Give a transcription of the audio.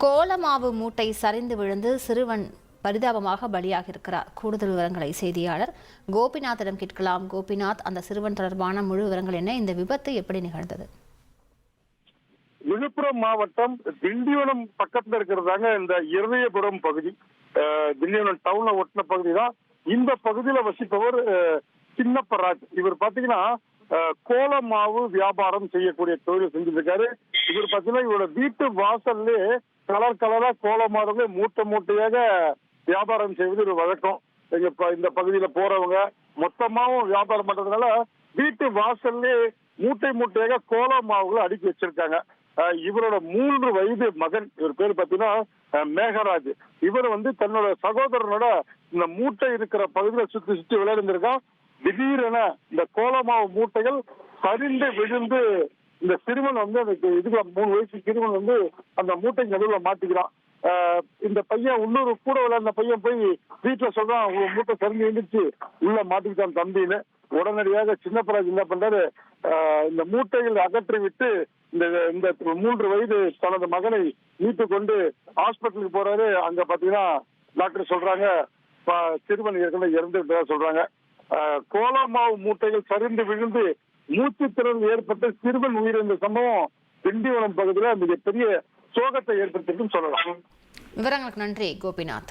கோலமாவு மூட்டை சரிந்து விழுந்து சிறுவன் பரிதாபமாக பலியாக இருக்கிறார் கூடுதல் விவரங்களை செய்தியாளர் கோபிநாத்திடம் கேட்கலாம். கோபிநாத் அந்த சிறுவன் தொடர்பான முழு விவரங்கள் என்ன? இந்த விபத்து எப்படி நிகழ்ந்தது? விழுப்புரம் மாவட்டம் திண்டிவனம் பக்கத்துல இருக்கிறதாங்க இந்த இருதயபுரம் பகுதி. அஹ், திண்டிவனம் டவுனை ஒட்டின பகுதி தான். இந்த பகுதியில வசிப்பவர் அஹ், சின்னப்பராஜ் இவர் பாத்தீங்கன்னா அஹ், கோல மாவு வியாபாரம் செய்யக்கூடிய தொழில் செஞ்சிருக்காரு இவர் பாத்தீங்கன்னா இவரோட வீட்டு வாசல்லே கலர் கலரா கோல மாவுகளை மூட்டை மூட்டையாக வியாபாரம் செய்வது ஒரு வழக்கம். எங்க ப- இந்த பகுதியில போறவங்க மொத்தமாவும் வியாபாரம் பண்றதுனால வீட்டு வாசல்லே மூட்டை மூட்டையாக கோல மாவுகளை அடுக்கி வச்சிருக்காங்க. இவரோட மூன்று வயது மகன் இவர் பேர் பாத்தீங்கன்னா மேகராஜ். இவர் வந்து தன்னோட சகோதரனோட இந்த மூட்டை இருக்கிற பகுதியில சுத்தி சுத்தி விளையாடுந்திருக்கான் திடீரென இந்த கோலமாவு மூட்டைகள் சரிந்து விழுந்து இந்த சிறுவன் வந்து அதுக்கு இதுக்கு மூணு வயசு சிறுவன் வந்து அந்த மூட்டை நடுவில் மாட்டிக்கிறான். இந்த பையன் இன்னொரு கூட விளையாடின பையன் போய் வீட்டுல சொல்றான் உங்க மூட்டை சரிஞ்சு எழுந்துச்சு உள்ள மாட்டிக்கிட்டான் தம்பின்னு. உடனடியாக சின்னப்பராஜ் என்ன பண்றாரு? இந்த மூட்டைகள் அகற்றி விட்டு இந்த இந்த மூன்று வயது தனது மகனை மீட்டு கொண்டு ஹாஸ்பிட்டலுக்கு போறாரு. அங்க பாத்தீங்கன்னா டாக்டர் சொல்றாங்க ப- சிறுவன் ஏற்கனவே இறந்து விட்டதா சொல்றாங்க. கோலமாவு மூட்டைகள் சரிந்து விழுந்து மூச்சுத்திறன் ஏற்பட்டு சிறுவன் உயிரிழந்த சம்பவம் திண்டிவனம் பகுதியில மிகப்பெரிய சோகத்தை ஏற்படுத்திருக்குன்னு சொல்லலாம். விவரங்களுக்கு நன்றி கோபிநாத்.